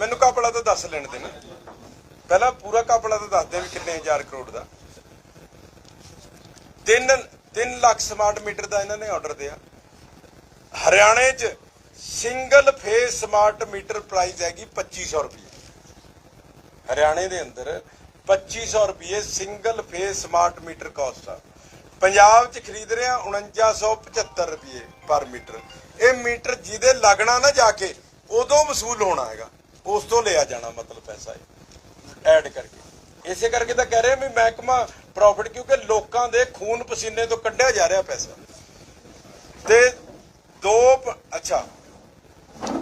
ਮੈਨੂੰ ਕਾਪੜਾ ਤਾਂ ਦੱਸ ਲੈਣ ਦੇ ਨਾ। ਪਹਿਲਾਂ ਪੂਰਾ ਕਾਪਲਾ ਤਾਂ ਦੱਸ ਦੇ ਵੀ ਕਿੰਨੇ ਹਜ਼ਾਰ ਕਰੋੜ ਦਾ। 3 3 ਲੱਖ ਸਮਾਰਟ ਮੀਟਰ ਦਾ ਇਹਨਾਂ ਨੇ ਆਰਡਰ ਦਿਆ। ਹਰਿਆਣੇ 'ਚ single phase smart meter price ਹੈਗੀ 2500 ਰੁਪਏ। ਹਰਿਆਣੇ ਦੇ ਅੰਦਰ 2500 ਰੁਪਏ single phase smart meter cost ਆ। ਪੰਜਾਬ 'ਚ ਖਰੀਦ ਰਹੇ ਆ 4975 ਰੁਪਏ ਪਰ ਮੀਟਰ। ਇਹ ਮੀਟਰ ਜਿਹਦੇ ਲੱਗਣਾ ਨਾ ਜਾ ਕੇ, ਉਦੋਂ ਵਸੂਲ ਹੋਣਾ ਹੈਗਾ। ਉਸ ਤੋਂ ਲਿਆ ਜਾਣਾ ਮਤਲਬ ਪੈਸਾ ਐਡ ਕਰਕੇ। ਇਸੇ ਕਰਕੇ ਤਾਂ ਕਹਿ ਰਹੇ ਵੀ ਮਹਿਕਮਾ ਪ੍ਰੋਫਿਟ ਕਿਉਂਕਿ ਲੋਕਾਂ ਦੇ ਖੂਨ ਪਸੀਨੇ ਤੋਂ ਕੱਢਿਆ ਜਾ ਰਿਹਾ ਪੈਸਾ। ਤੇ ਦੋ ਪ- ਅੱਛਾ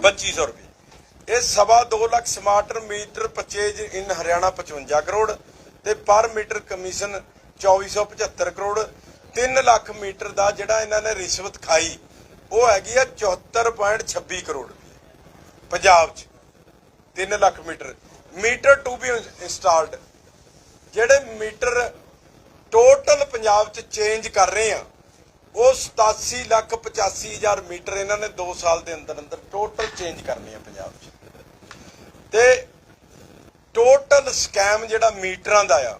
2500 ਰੁਪਏ। ਇਹ ਸਵਾ 2 lakh smarter meter purchase in Haryana 55 crore ਤੇ per meter commission 2475 crore. 3 lakh meter ਦਾ ਜਿਹੜਾ ਇਹਨਾਂ ਨੇ ਰਿਸ਼ਵਤ ਖਾਈ, ਉਹ ਹੈਗੀ ਆ 74.26 ਕਰੋੜ ਰੁਪਏ। ਪੰਜਾਬ 'ਚ। 3 lakh metre. Metre to be installed ਜਿਹੜੇ ਮੀਟਰ ਟੋਟਲ ਪੰਜਾਬ 'ਚ ਚੇਂਜ ਕਰ ਰਹੇ ਆ, ਉਹ 87 ਲੱਖ 85 ਹਜ਼ਾਰ ਮੀਟਰ ਇਹਨਾਂ ਨੇ 2 ਸਾਲ ਦੇ ਅੰਦਰ ਅੰਦਰ ਟੋਟਲ ਚੇਂਜ ਕਰਨੇ ਆ ਪੰਜਾਬ 'ਚ। ਤੇ ਟੋਟਲ ਸਕੈਮ ਜਿਹੜਾ ਮੀਟਰਾਂ ਦਾ ਆ,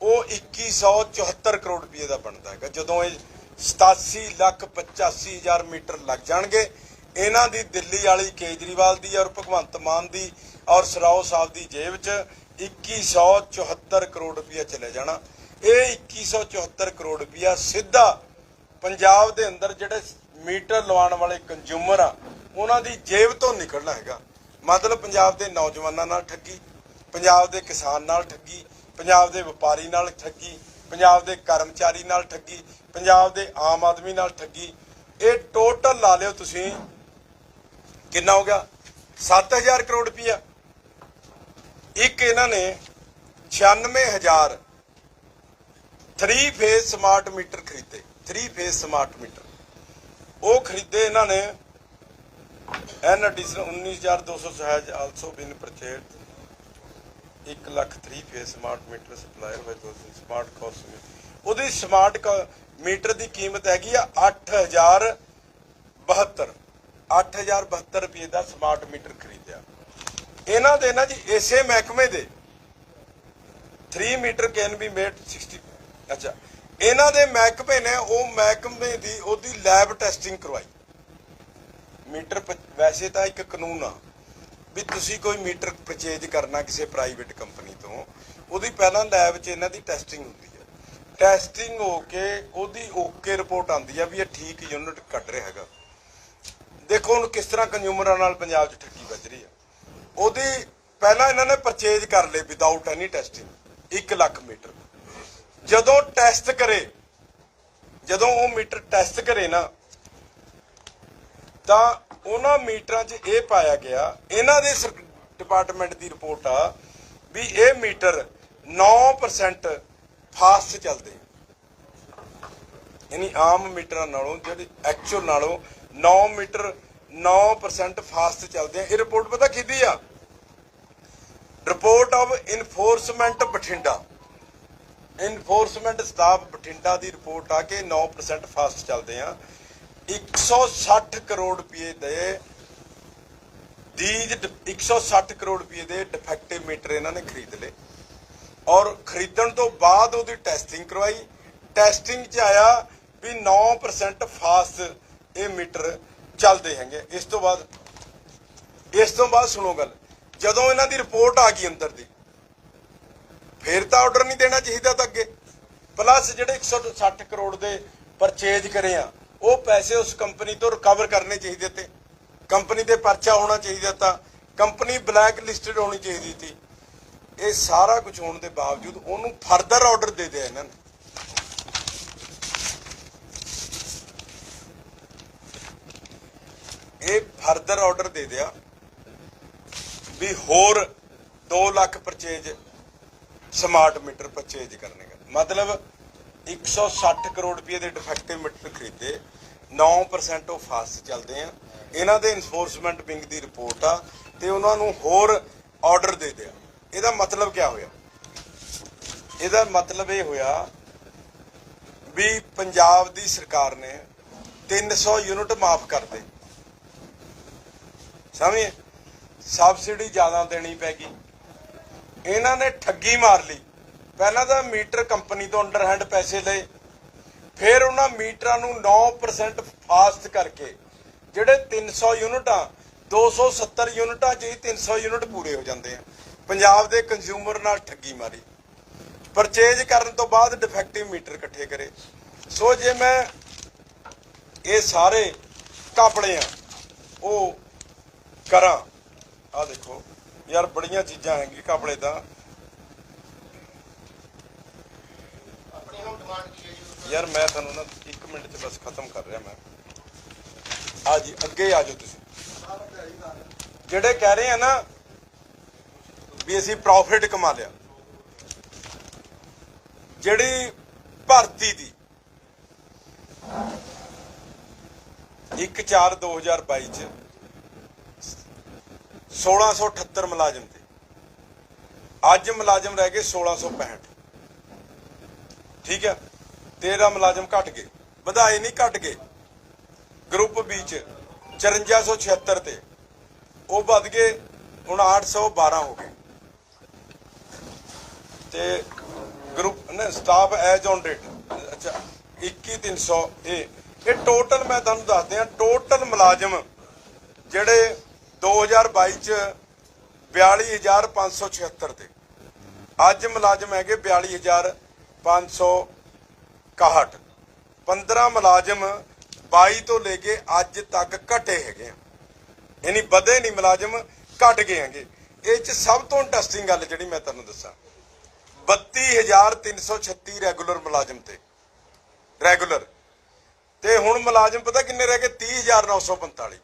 ਉਹ 2174 ਕਰੋੜ ਰੁਪਏ ਦਾ ਬਣਦਾ ਹੈਗਾ। ਜਦੋਂ ਇਹ 87 ਲੱਖ 85 ਹਜ਼ਾਰ ਮੀਟਰ ਲੱਗ ਜਾਣਗੇ ਇਹਨਾਂ ਦੀ ਦਿੱਲੀ ਵਾਲੀ ਕੇਜਰੀਵਾਲ ਦੀ ਔਰ ਭਗਵੰਤ ਮਾਨ ਦੀ ਔਰ ਸਰਾਓ ਸਾਹਿਬ ਦੀ ਜੇਬ 'ਚ 2174 ਕਰੋੜ ਰੁਪਇਆ ਚਲੇ ਜਾਣਾ। ਇਹ 2174 ਕਰੋੜ ਰੁਪਇਆ ਸਿੱਧਾ ਪੰਜਾਬ ਦੇ ਅੰਦਰ ਜਿਹੜੇ ਮੀਟਰ ਲਵਾਉਣ ਵਾਲੇ ਕੰਜ਼ਿਊਮਰ ਆ, ਉਹਨਾਂ ਦੀ ਜੇਬ ਤੋਂ ਨਿਕਲਣਾ ਹੈਗਾ। ਮਤਲਬ ਪੰਜਾਬ ਦੇ ਨੌਜਵਾਨਾਂ ਨਾਲ ਠੱਗੀ, ਪੰਜਾਬ ਦੇ ਕਿਸਾਨ ਨਾਲ ਠੱਗੀ, ਪੰਜਾਬ ਦੇ ਵਪਾਰੀ ਨਾਲ ਠੱਗੀ, ਪੰਜਾਬ ਦੇ ਕਰਮਚਾਰੀ ਨਾਲ ਠੱਗੀ, ਪੰਜਾਬ ਦੇ ਆਮ ਆਦਮੀ ਨਾਲ ਠੱਗੀ। ਇਹ ਟੋਟਲ ਲਾ ਲਿਓ ਤੁਸੀਂ ਕਿੰਨਾ ਹੋ ਗਿਆ? 7000 ਕਰੋੜ ਰੁਪਇਆ ਇੱਕ ਇਹਨਾਂ ਨੇ 96000 3 ਫੇਸ ਸਮਾਰਟ ਮੀਟਰ ਖਰੀਦੇ। 3 ਫੇਸ ਸਮਾਰਟ ਮੀਟਰ ਉਹ ਖਰੀਦੇ ਇਹਨਾਂ ਨੇ ਐਨ ਐਡੀਸ਼ਨ 19200 ਸਹਿਜ also been purchased 1 lakh 3 phase smart meter supplier by ਦੋਸਤ ਸਮਾਰਟ ਕਾਸਟ ਉਹਦੀ ਸਮਾਰਟ ਮੀਟਰ ਦੀ ਕੀਮਤ ਹੈਗੀ ਆ 8072 8072 ਰੁਪਏ ਦਾ ਸਮਾਰਟ ਮੀਟਰ ਖਰੀਦਿਆ। ਇਹਨਾਂ ਦੇ ਨਾ ਜੀ, ਇਸੇ ਮਹਿਕਮੇ ਦੇ 3 ਮੀਟਰ ਕੈਨ ਬੀ ਮੇਡ 60 ਅੱਛਾ, ਇਹਨਾਂ ਦੇ ਮਹਿਕਮੇ ਨੇ ਉਹ ਮਹਿਕਮੇ ਦੀ ਉਹਦੀ ਲੈਬ ਟੈਸਟਿੰਗ ਕਰਵਾਈ। ਮੀਟਰ ਵੈਸੇ ਤਾਂ ਇੱਕ ਕਾਨੂੰਨ ਆ ਵੀ ਤੁਸੀਂ ਕੋਈ ਮੀਟਰ ਪਰਚੇਜ ਕਰਨਾ ਕਿਸੇ ਪ੍ਰਾਈਵੇਟ ਕੰਪਨੀ ਤੋਂ, ਉਹਦੀ ਪਹਿਲਾਂ ਲੈਬ 'ਚ ਇਹਨਾਂ ਦੀ ਟੈਸਟਿੰਗ ਹੁੰਦੀ ਹੈ ਟੈਸਟਿੰਗ ਹੋ ਕੇ ਉਹਦੀ ਓਕੇ ਰਿਪੋਰਟ ਆਉਂਦੀ ਆ ਵੀ ਇਹ ਠੀਕ ਯੂਨਿਟ ਕੱਢ ਰਿਹਾ ਹੈਗਾ। ਦੇਖੋ ਹੁਣ ਕਿਸ ਤਰ੍ਹਾਂ ਕੰਜ਼ਿਊਮਰਾਂ ਨਾਲ ਪੰਜਾਬ 'ਚ ਠੱਗੀ ਵੱਜ ਰਹੀ ਆ। ਉਹਦੀ ਪਹਿਲਾਂ ਇਹਨਾਂ ਨੇ ਪਰਚੇਜ ਕਰ ਲਏ without any testing 1 lakh meter. ਜਦੋਂ ਟੈਸਟ ਕਰੇ, ਜਦੋਂ ਉਹ ਮੀਟਰ ਟੈਸਟ ਕਰੇ ਨਾ, ਤਾਂ ਉਹਨਾਂ ਮੀਟਰਾਂ 'ਚ ਇਹ ਪਾਇਆ ਗਿਆ, ਇਹਨਾਂ ਦੇ ਡਿਪਾਰਟਮੈਂਟ ਦੀ ਰਿਪੋਰਟ ਆ ਵੀ ਇਹ ਮੀਟਰ 9% ਫਾਸਟ ਚੱਲਦੇ ਯਾਨੀ ਆਮ ਮੀਟਰਾਂ ਨਾਲੋਂ, ਜਿਹੜੀ ਐਕਚੁਅਲ ਨਾਲੋਂ 9 ਮੀਟਰ 9% ਫਾਸਟ ਚੱਲਦੇ ਆ। ਇਹ ਰਿਪੋਰਟ ਪਤਾ ਕਿਹਦੀ ਆ? Report of enforcement Bathinda. Enforcement staff Bathinda the report ਆ ਕਿ 9% ਫਾਸਟ ਚੱਲਦੇ ਆ। 160 ਕਰੋੜ ਰੁਪਏ ਦੇ ਦੀਜ 160 ਕਰੋੜ ਰੁਪਏ ਦੇ ਡਿਫੈਕਟਿਵ ਮੀਟਰ ਇਹਨਾਂ ਨੇ ਖਰੀਦ ਲਏ। ਔਰ ਖਰੀਦਣ ਤੋਂ ਬਾਅਦ ਉਹਦੀ ਟੈਸਟਿੰਗ ਕਰਵਾਈ। ਟੈਸਟਿੰਗ 'ਚ ਆਇਆ ਵੀ 9% ਫਾਸਟ ਇਹ ਮੀਟਰ ਚੱਲਦੇ ਹੈਗੇ। ਇਸ ਤੋਂ ਬਾਅਦ, ਇਸ ਤੋਂ ਬਾਅਦ ਸੁਣੋ ਗੱਲ। ਜਦੋਂ ਇਹਨਾਂ ਦੀ ਰਿਪੋਰਟ ਆ ਗਈ ਅੰਦਰ ਦੀ, ਫਿਰ ਤਾਂ ਆਰਡਰ ਨਹੀਂ ਦੇਣਾ ਚਾਹੀਦਾ ਤਾਂ ਅੱਗੇ। ਪਲੱਸ ਜਿਹੜੇ 160 ਕਰੋੜ ਦੇ ਪਰਚੇਜ ਕਰੇ ਆ, ਉਹ ਪੈਸੇ ਉਸ ਕੰਪਨੀ ਤੋਂ ਰਿਕਵਰ ਕਰਨੇ ਚਾਹੀਦੇ ਤੇ। ਕੰਪਨੀ ਤੇ ਪਰਚਾ ਹੋਣਾ ਚਾਹੀਦਾ ਤਾਂ ਕੰਪਨੀ ਬਲੈਕ ਲਿਸਟਡ ਹੋਣੀ ਚਾਹੀਦੀ ਸੀ। ਇਹ ਸਾਰਾ ਕੁਝ ਹੋਣ ਦੇ ਬਾਵਜੂਦ ਉਹਨੂੰ ਫਰਦਰ ਆਰਡਰ ਦੇ ਦਿਆ ਇਹਨਾਂ ਨੇ ਇਹ ਫਰਦਰ ਆਰਡਰ ਦੇ ਦਿਆ ਵੀ ਹੋਰ 2 lakh purchase smart meter purchase ਕਰਨੇ ਗਾ ਮਤਲਬ 160 ਕਰੋੜ ਰੁਪਏ ਦੇ ਡਿਫੈਕਟਿਵ ਮੀਟਰ ਖਰੀਦੇ 9% ਉਹ ਫਾਸਟ ਚੱਲਦੇ ਆ। ਇਹਨਾਂ ਦੇ ਇਨਫੋਰਸਮੈਂਟ ਵਿੰਗ ਦੀ ਰਿਪੋਰਟ ਆ ਤੇ ਉਹਨਾਂ ਨੂੰ ਹੋਰ ਆਰਡਰ ਦੇ ਦਿਆ। ਇਹਦਾ ਮਤਲਬ ਕੀ ਹੋਇਆ? ਇਹਦਾ ਮਤਲਬ ਇਹ ਹੋਇਆ ਵੀ ਪੰਜਾਬ ਦੀ ਸਰਕਾਰ ਨੇ 300 ਯੂਨਿਟ ਮਾਫ ਕਰ ਸਮਝੇ? ਸਬਸਿਡੀ ਜ਼ਿਆਦਾ ਦੇਣੀ ਪੈ ਗਈ। ਇਹਨਾਂ ਨੇ ਠੱਗੀ ਮਾਰ ਲਈ। ਪਹਿਲਾਂ ਤਾਂ ਮੀਟਰ ਕੰਪਨੀ ਤੋਂ ਅੰਡਰਹੈਂਡ ਪੈਸੇ ਲਏ। ਫਿਰ ਉਹਨਾਂ ਮੀਟਰਾਂ ਨੂੰ 9% ਫਾਸਟ ਕਰਕੇ, ਜਿਹੜੇ 300 ਯੂਨਿਟਾਂ 270 ਯੂਨਿਟਾਂ 'ਚ ਹੀ 300 ਯੂਨਿਟ ਪੂਰੇ ਹੋ ਜਾਂਦੇ ਆ। ਪੰਜਾਬ ਦੇ ਕੰਜ਼ਿਊਮਰ ਨਾਲ ਠੱਗੀ ਮਾਰੀ। ਪਰਚੇਜ ਕਰਨ ਤੋਂ ਬਾਅਦ ਡਿਫੈਕਟਿਵ ਮੀਟਰ ਇਕੱਠੇ ਕਰੇ। ਸੋ ਜੇ ਮੈਂ ਇਹ ਸਾਰੇ ਕਾਪੜੇ ਆ, ਉਹ ਕਰਾਂ। ਆ ਦੇਖੋ, ਯਾਰ ਬੜੀਆਂ ਚੀਜ਼ਾਂ ਹੈਗੀ ਕਾਪੜੇ ਤਾਂ। ਯਾਰ ਮੈਂ ਤੁਹਾਨੂੰ ਨਾ 1 ਮਿੰਟ 'ਚ ਬਸ ਖਤਮ ਕਰ ਰਿਹਾ ਮੈਂ। ਆ ਜੀ, ਅੱਗੇ ਆ ਜਾਓ ਤੁਸੀਂ। ਜਿਹੜੇ ਕਹਿ ਰਹੇ ਆ ਨਾ ਵੀ ਅਸੀਂ ਪ੍ਰੋਫਿਟ ਕਮਾ ਲਿਆ। ਜਿਹੜੀ ਭਰਤੀ ਦੀ 1/4/2022 ਚ 1678 ਮੁਲਾਜ਼ਮ ਤੇ। ਅੱਜ ਮੁਲਾਜ਼ਮ ਰਹਿ ਗਏ 1665 ਠੀਕ ਹੈ? 13 ਮੁਲਾਜ਼ਮ ਘਟ ਗਏ। ਵਧਾਏ ਨਹੀਂ, ਘਟ ਗਏ। ਗਰੁੱਪ ਬੀ ਚ 5476 ਤੇ। ਉਹ ਵੱਧ ਗਏ, ਹੁਣ 812 ਹੋ ਗਏ। ਤੇ ਗਰੁੱਪ, ਨਾ ਸਟਾਫ ਐਜ ਔਨ ਰੇਟ ਅੱਛਾ 21300 ਇਹ ਇਹ ਟੋਟਲ ਮੈਂ ਤੁਹਾਨੂੰ ਦੱਸ ਦਿਆਂ ਟੋਟਲ ਮੁਲਾਜ਼ਮ ਜਿਹੜੇ 2022 ਚ 42576 ਤੇ ਅੱਜ ਮੁਲਾਜ਼ਮ ਹੈਗੇ 42561 15 ਮੁਲਾਜ਼ਮ 22 ਤੋਂ ਲੈ ਕੇ ਅੱਜ ਤੱਕ ਘਟੇ ਹੈਗੇ ਆ। ਯਾਨੀ ਵਧੇ ਨਹੀਂ ਮੁਲਾਜ਼ਮ, ਘਟ ਗਏ ਹੈਗੇ। ਇਹ ਚ ਸਭ ਤੋਂ ਇੰਟਰਸਟਿੰਗ ਗੱਲ ਜਿਹੜੀ ਮੈਂ ਤੁਹਾਨੂੰ ਦੱਸਾਂ। 32336 ਰੈਗੂਲਰ ਮੁਲਾਜ਼ਮ ਤੇ। ਰੈਗੂਲਰ ਤੇ ਹੁਣ ਮੁਲਾਜ਼ਮ ਪਤਾ ਕਿੰਨੇ ਰਹਿ ਗਏ? 30945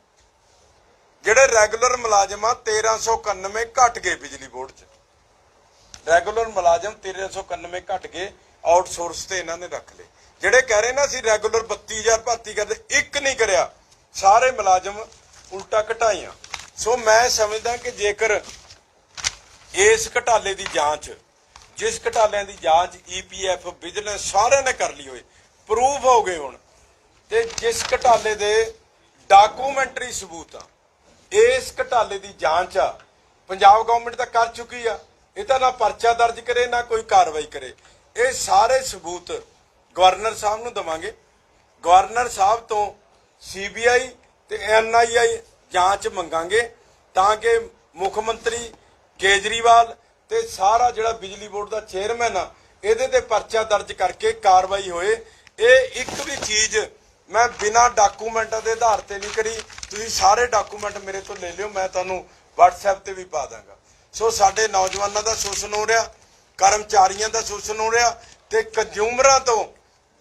ਜਿਹੜੇ ਰੈਗੂਲਰ ਮੁਲਾਜ਼ਮ ਆ 1391 ਘਟ ਗਏ ਬਿਜਲੀ ਬੋਰਡ 'ਚ। ਰੈਗੂਲਰ ਮੁਲਾਜ਼ਮ 1391 ਘਟ ਗਏ, ਆਊਟਸੋਰਸ ਤੇ ਇਹਨਾਂ ਨੇ ਰੱਖ ਲਏ। ਜਿਹੜੇ ਕਹਿ ਰਹੇ ਨਾ, ਅਸੀਂ ਰੈਗੂਲਰ 32000 ਭਰਤੀ ਕਰਦੇ, ਇੱਕ ਨਹੀਂ ਕਰਿਆ। ਸਾਰੇ ਮੁਲਾਜ਼ਮ ਉਲਟਾ ਘਟਾਈਆਂ। ਸੋ ਮੈਂ ਸਮਝਦਾ ਕਿ ਜੇਕਰ ਇਸ ਘਟਾਲੇ ਦੀ ਜਾਂਚ, ਜਿਸ ਘਟਾਲਿਆਂ ਦੀ ਜਾਂਚ ਈਪੀਐਫ ਵਿਜੀਲੈਂਸ ਸਾਰਿਆਂ ਨੇ ਕਰ ਲਈ ਹੋਏ ਪ੍ਰੂਫ ਹੋ ਗਏ ਹੁਣ, ਤੇ ਜਿਸ ਘਟਾਲੇ ਦੇ ਡਾਕੂਮੈਂਟਰੀ ਸਬੂਤ ਆ ਇਸ ਘਟਾਲੇ ਦੀ ਜਾਂਚ ਆ। ਪੰਜਾਬ ਗਵਰਨਮੈਂਟ ਤਾਂ ਕਰ ਚੁੱਕੀ ਆ। ਇਹ ਤਾਂ ਨਾ ਪਰਚਾ ਦਰਜ ਕਰੇ, ਨਾ ਕੋਈ ਕਾਰਵਾਈ ਕਰੇ। ਇਹ ਸਾਰੇ ਸਬੂਤ ਗਵਰਨਰ ਸਾਹਿਬ ਨੂੰ ਦਵਾਂਗੇ। ਗਵਰਨਰ ਸਾਹਿਬ ਤੋਂ ਸੀਬੀਆਈ ਤੇ ਐਨਆਈਆਈ ਜਾਂਚ ਮੰਗਾਂਗੇ ਤਾਂ ਕਿ ਮੁੱਖ ਮੰਤਰੀ ਕੇਜਰੀਵਾਲ ਤੇ ਸਾਰਾ ਜਿਹੜਾ ਬਿਜਲੀ ਬੋਰਡ ਦਾ ਚੇਅਰਮੈਨ ਆ, ਇਹਦੇ ਤੇ ਪਰਚਾ ਦਰਜ ਕਰਕੇ ਕਾਰਵਾਈ ਹੋਏ। ਇਹ ਇੱਕ ਵੀ ਚੀਜ਼ ਮੈਂ ਬਿਨਾਂ ਡਾਕੂਮੈਂਟਾਂ ਦੇ ਆਧਾਰ ਤੇ ਨਹੀਂ ਕਰੀ। ਤੁਸੀਂ ਸਾਰੇ ਡਾਕੂਮੈਂਟ ਮੇਰੇ ਤੋਂ ਲੈ ਲਿਓ, ਮੈਂ ਤੁਹਾਨੂੰ WhatsApp ਤੇ ਵੀ ਪਾ ਦਾਂਗਾ। ਸੋ ਸਾਡੇ ਨੌਜਵਾਨਾਂ ਦਾ ਸ਼ੋਸ਼ਣ ਹੋ ਰਿਹਾ, ਕਰਮਚਾਰੀਆਂ ਦਾ ਸ਼ੋਸ਼ਣ ਹੋ ਰਿਹਾ ਤੇ ਕੰਜ਼ੂਮਰਾਂ ਤੋਂ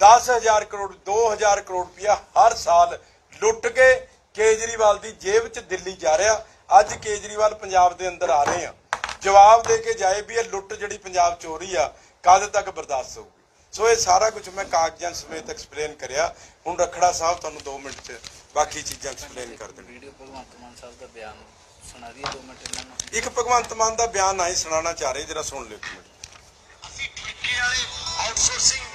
10000 ਕਰੋੜ 2000 ਕਰੋੜ ਰੁਪਇਆ ਹਰ ਸਾਲ ਲੁੱਟ ਕੇ ਕੇਜਰੀਵਾਲ ਦੀ ਜੇਬ 'ਚ ਦਿੱਲੀ ਜਾ ਰਿਹਾ। ਅੱਜ ਕੇਜਰੀਵਾਲ ਪੰਜਾਬ ਦੇ ਅੰਦਰ ਆ ਰਹੇ ਆ। ਜਵਾਬ ਦੇ ਕੇ ਜਾਏ ਵੀ ਇਹ ਲੁੱਟ ਜਿਹੜੀ ਪੰਜਾਬ 'ਚ ਹੋ ਰਹੀ ਆ, ਕਦ ਤੱਕ ਬਰਦਾਸ਼ਤ ਹੋਊਗੀ? ਸੋ ਇਹ ਸਾਰਾ ਕੁਝ ਮੈਂ ਕਾਗਜ਼ਾਂ ਸਮੇਤ ਐਕਸਪਲੇਨ ਕਰਿਆ। ਹੁਣ ਰਖੜਾ ਸਾਹਿਬ ਤੁਹਾਨੂੰ 2 ਮਿੰਟ 'ਚ ਬਾਕੀ ਚੀਜ਼ਾਂ ਐਕਸਪਲੇਨ ਕਰ ਦੇਣਗੇ। ਵੀਡੀਓ ਭਗਵੰਤ ਮਾਨ ਸਾਹਿਬ ਦਾ ਬਿਆਨ ਸੁਣਾ ਦਈਏ 2 ਮਿੰਟ ਇਹਨਾਂ ਨੂੰ। ਇੱਕ ਭਗਵੰਤ ਮਾਨ ਦਾ ਬਿਆਨ ਆਈ ਸੁਣਾਉਣਾ ਚਾਹ ਰਹੇ ਜਰਾ ਸੁਣ ਲਿਓ ਇੱਕ ਮਿੰਟ। ਅਸੀਂ ਠੇਕੇ ਵਾਲੇ ਆਊਟਸੋਰਸਿੰਗ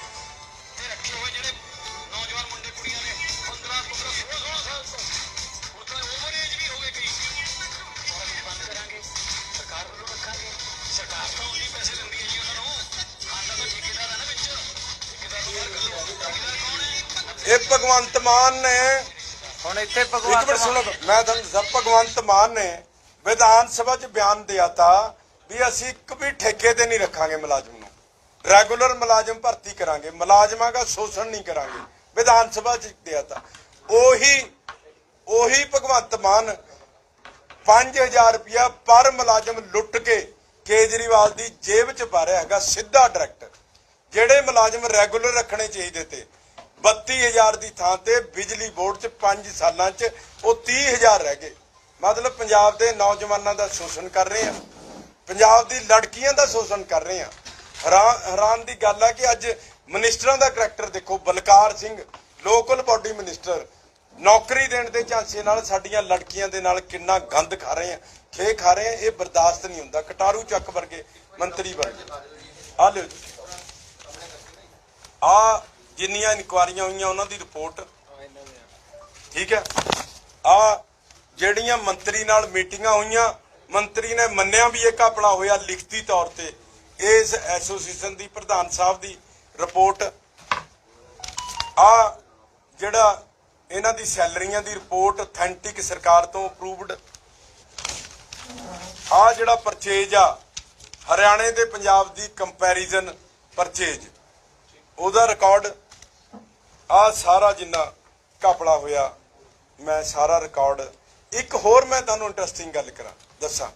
ਇਹ ਭਗਵੰਤ ਮਾਨ ਨੇ ਹੁਣ ਇੱਥੇ ਇੱਕ ਭਗਵੰਤ ਮਿੰਟ ਸੁਣੋ ਮੈਂ ਤੁਹਾਨੂੰ ਦੱਸਾਂ ਭਗਵੰਤ ਮਾਨ ਨੇ ਵਿਧਾਨ ਸਭਾ 'ਚ ਬਿਆਨ ਦਿਆ ਤਾ ਵੀ ਅਸੀਂ ਇੱਕ ਵੀ ਠੇਕੇ ਤੇ ਨਹੀਂ ਰੱਖਾਂਗੇ ਮੁਲਾਜ਼ਮ ਨੂੰ। ਰੈਗੂਲਰ ਮੁਲਾਜ਼ਮ ਭਰਤੀ ਕਰਾਂਗੇ ਮੁਲਾਜ਼ਮਾਂ ਦਾ ਸ਼ੋਸ਼ਣ ਨਹੀਂ ਕਰਾਂਗੇ। ਵਿਧਾਨ ਸਭਾ 'ਚ ਦਿਆ ਤਾ। ਉਹੀ ਉਹੀ ਭਗਵੰਤ ਮਾਨ 5000 ਰੁਪਇਆ ਪਰ ਮੁਲਾਜ਼ਮ ਲੁੱਟ ਕੇ ਕੇਜਰੀਵਾਲ ਦੀ ਜੇਬ 'ਚ ਪਾ ਰਿਹਾ ਹੈਗਾ ਸਿੱਧਾ ਡਾਇਰੈਕਟ ਜਿਹੜੇ ਮੁਲਾਜ਼ਮ ਰੈਗੂਲਰ ਰੱਖਣੇ ਚਾਹੀਦੇ ਤੇ। 32000 ਦੀ ਥਾਂ ਤੇ ਬਿਜਲੀ ਬੋਰਡ 'ਚ 5 ਸਾਲਾਂ 'ਚ ਉਹ 30000 ਰਹਿ ਗਏ। ਮਤਲਬ ਪੰਜਾਬ ਦੇ ਨੌਜਵਾਨਾਂ ਦਾ ਸ਼ੋਸ਼ਣ ਕਰ ਰਹੇ ਆ। ਪੰਜਾਬ ਦੀ ਲੜਕੀਆਂ ਦਾ ਸ਼ੋਸ਼ਣ ਕਰ ਰਹੇ ਆ। ਹੈਰਾਨ ਦੀ ਗੱਲ ਹੈ ਕਿ ਅੱਜ ਮਿਨਿਸਟਰਾਂ ਦਾ ਕਰੈਕਟਰ ਦੇਖੋ, Balkar Singh, local body minister, ਨੌਕਰੀ ਦੇਣ ਦੇ ਝਾਂਸੇ ਨਾਲ ਸਾਡੀਆਂ ਲੜਕੀਆਂ ਦੇ ਨਾਲ ਕਿੰਨਾ ਗੰਦ ਖਾ ਰਹੇ ਆ। ਖੇ ਖਾ ਰਹੇ ਆ, ਇਹ ਬਰਦਾਸ਼ਤ ਨਹੀਂ ਹੁੰਦਾ। ਕਟਾਰੂ ਚੱਕ ਵਰਗੇ ਮੰਤਰੀ ਵਰਗੇ ਆ ਲਿਓ ਆ ਜਿੰਨੀਆਂ ਇਨਕੁਆਰੀਆਂ ਹੋਈਆਂ ਉਹਨਾਂ ਦੀ ਰਿਪੋਰਟ। ਠੀਕ ਹੈ? ਆ ਜਿਹੜੀਆਂ ਮੰਤਰੀ ਨਾਲ ਮੀਟਿੰਗਾਂ ਹੋਈਆਂ ਮੰਤਰੀ ਨੇ ਮੰਨਿਆ ਵੀ ਇਹ ਘਪਲਾ ਹੋਇਆ ਲਿਖਤੀ ਤੌਰ ਤੇ। ਇਸ ਐਸੋਸੀਏਸ਼ਨ ਦੀ ਪ੍ਰਧਾਨ ਸਾਹਿਬ ਦੀ ਰਿਪੋਰਟ। ਆ ਜਿਹੜਾ ਇਹਨਾਂ ਦੀ ਸੈਲਰੀਆਂ ਦੀ ਰਿਪੋਰਟ ਅਥੈਂਟਿਕ ਸਰਕਾਰ ਤੋਂ ਅਪਰੂਵਡ। ਆ ਜਿਹੜਾ ਪਰਚੇਜ ਆ ਹਰਿਆਣੇ ਤੇ ਪੰਜਾਬ ਦੀ ਕੰਪੈਰੀਜ਼ਨ ਪਰਚੇਜ ਉਹਦਾ ਰਿਕਾਰਡ ਆ ਸਾਰਾ ਜਿੰਨਾ ਘਪਲਾ ਹੋਇਆ, ਮੈਂ ਸਾਰਾ ਰਿਕਾਰਡ ਇੱਕ ਹੋਰ ਮੈਂ ਤੁਹਾਨੂੰ ਇੰਟਰਸਟਿੰਗ ਗੱਲ ਕਰਾਂ, ਦੱਸਾਂ।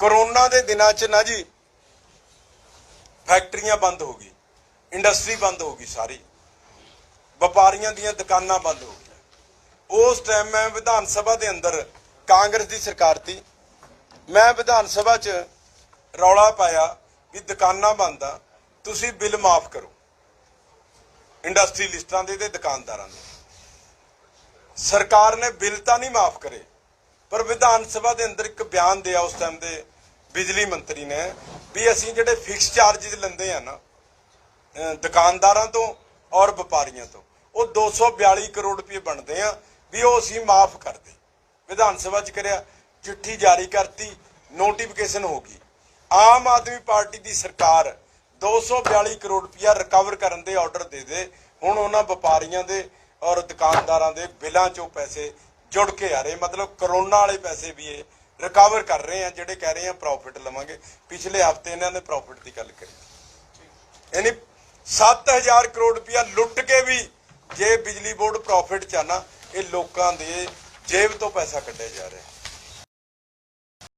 ਕਰੋਨਾ ਦੇ ਦਿਨਾਂ 'ਚ ਨਾ ਜੀ ਫੈਕਟਰੀਆਂ ਬੰਦ ਹੋ ਗਈ ਇੰਡਸਟਰੀ ਬੰਦ ਹੋ ਗਈ ਸਾਰੀ। ਵਪਾਰੀਆਂ ਦੀਆਂ ਦੁਕਾਨਾਂ ਬੰਦ ਹੋ ਗਈਆਂ। ਉਸ ਟਾਈਮ ਮੈਂ ਵਿਧਾਨ ਸਭਾ ਦੇ ਅੰਦਰ ਕਾਂਗਰਸ ਦੀ ਸਰਕਾਰ ਤੀ ਮੈਂ ਵਿਧਾਨ ਸਭਾ 'ਚ ਰੌਲਾ ਪਾਇਆ ਵੀ ਦੁਕਾਨਾਂ ਬੰਦ ਆ, ਤੁਸੀਂ ਬਿੱਲ ਮਾਫ ਕਰੋ। ਇੰਡਸਟਰੀਲਿਸਟਾਂ ਦੇ ਤੇ ਦੁਕਾਨਦਾਰਾਂ ਦੇ। ਸਰਕਾਰ ਨੇ ਬਿੱਲ ਤਾਂ ਨਹੀਂ ਮਾਫ ਕਰੇ, ਪਰ ਵਿਧਾਨ ਸਭਾ ਦੇ ਅੰਦਰ ਇੱਕ ਬਿਆਨ ਦਿਆ ਉਸ ਟਾਈਮ ਦੇ ਬਿਜਲੀ ਮੰਤਰੀ ਨੇ ਵੀ ਅਸੀਂ ਜਿਹੜੇ ਫਿਕਸ ਚਾਰजेस ਲੈਂਦੇ ਆ ਨਾ ਦੁਕਾਨਦਾਰਾਂ ਤੋਂ ਔਰ ਵਪਾਰੀਆਂ ਤੋਂ, ਉਹ 242 ਕਰੋੜ ਰੁਪਏ ਬਣਦੇ ਆ ਵੀ ਉਹ ਅਸੀਂ ਮਾਫ ਕਰਦੇ। ਵਿਧਾਨ ਸਭਾ ਚ ਕਰਿਆ, ਚਿੱਠੀ ਜਾਰੀ ਕਰਤੀ ਨੋਟੀਫਿਕੇਸ਼ਨ ਹੋ ਗਈ। ਆਮ ਆਦਮੀ ਪਾਰਟੀ ਦੀ ਸਰਕਾਰ 242 ਕਰੋੜ ਰੁਪਇਆ ਰਿਕਵਰ ਕਰਨ ਦੇ ਆਰਡਰ ਦੇ ਦੇ। ਹੁਣ ਉਹਨਾਂ ਵਪਾਰੀਆਂ ਦੇ ਔਰ ਦੁਕਾਨਦਾਰਾਂ ਦੇ ਬਿੱਲਾਂ ਚੋਂ ਪੈਸੇ ਜੁੜ ਕੇ ਆ ਰਹੇ। ਮਤਲਬ ਕਰੋਨਾ ਵਾਲੇ ਪੈਸੇ ਵੀ ਇਹ ਰਿਕਵਰ ਕਰ ਰਹੇ ਆ, ਜਿਹੜੇ ਕਹਿ ਰਹੇ ਆ ਪ੍ਰੋਫਿਟ ਲਵਾਂਗੇ। ਪਿਛਲੇ ਹਫ਼ਤੇ ਇਹਨਾਂ ਨੇ ਪ੍ਰੋਫਿਟ ਦੀ ਗੱਲ ਕਰੀ। ਯਾਨੀ 7000 ਕਰੋੜ ਰੁਪਇਆ ਲੁੱਟ ਕੇ ਵੀ ਜੇ ਬਿਜਲੀ ਬੋਰਡ ਪ੍ਰੋਫਿਟ ਚਾਹਨਾ ਇਹ ਲੋਕਾਂ ਦੇ ਜੇਬ ਤੋਂ ਪੈਸਾ ਕੱਢਿਆ ਜਾ ਰਿਹਾ।